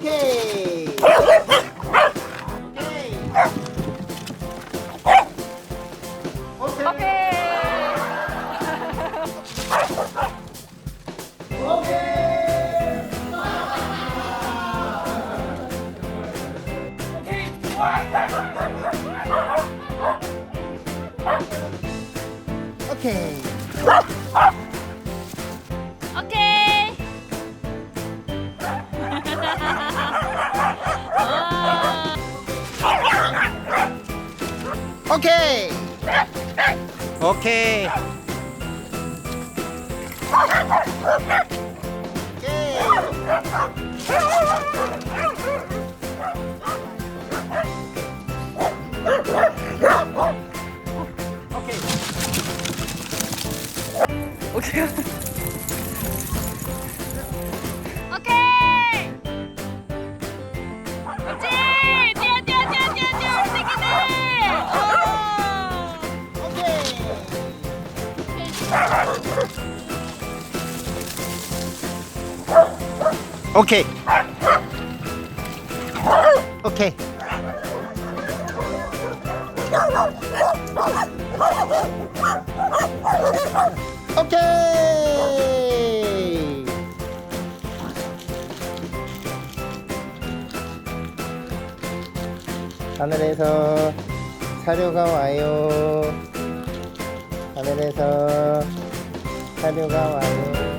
오케이. 오케이. 오케이. 오케이. 오케이. 오케이. 오케이. 오케이. 오케이. 오케이. 오케이. 오케이. 오케이. 하늘에서 사료가 와요. 하늘에서 사료가 와요.